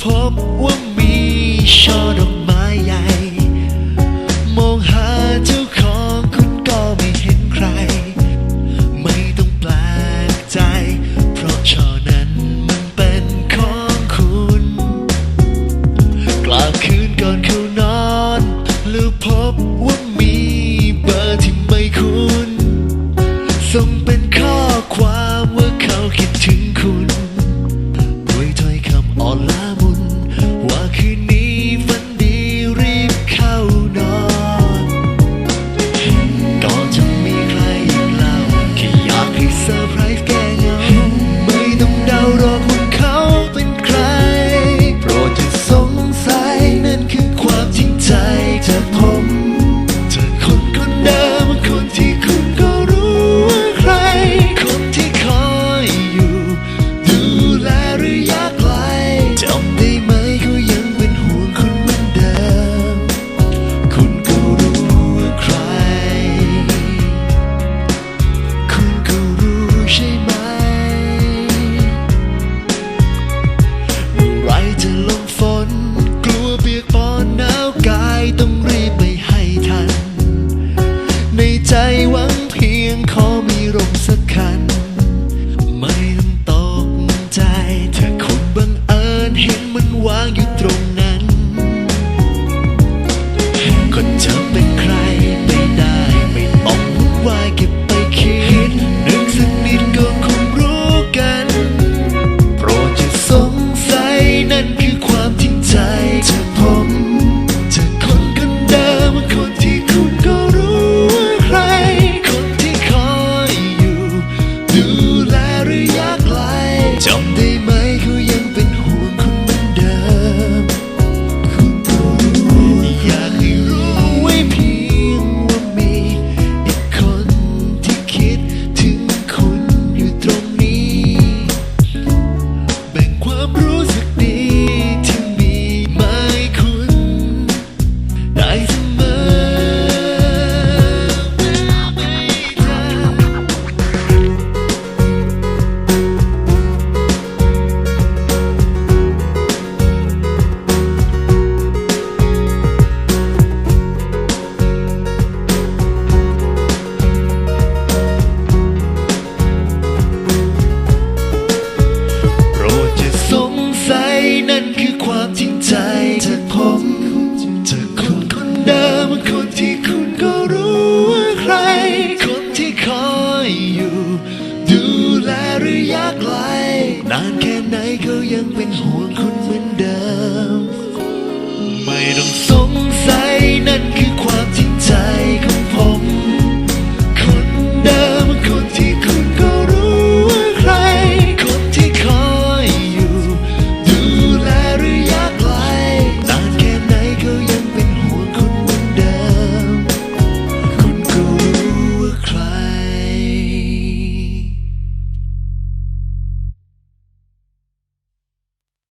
พบว่ามีช่อดอกไม้ใหญ่ มองหาเจ้าของคุณก็ไม่เห็นใคร ไม่ต้องแปลกใจ เพราะช่อนั้นมันเป็นของคุณ กลางคืนก่อนเข้านอนหรือพบว่ามีเบอร์ที่ไม่คุ้นส่งเป็นข้อความว่าเขาคิด ก็จะ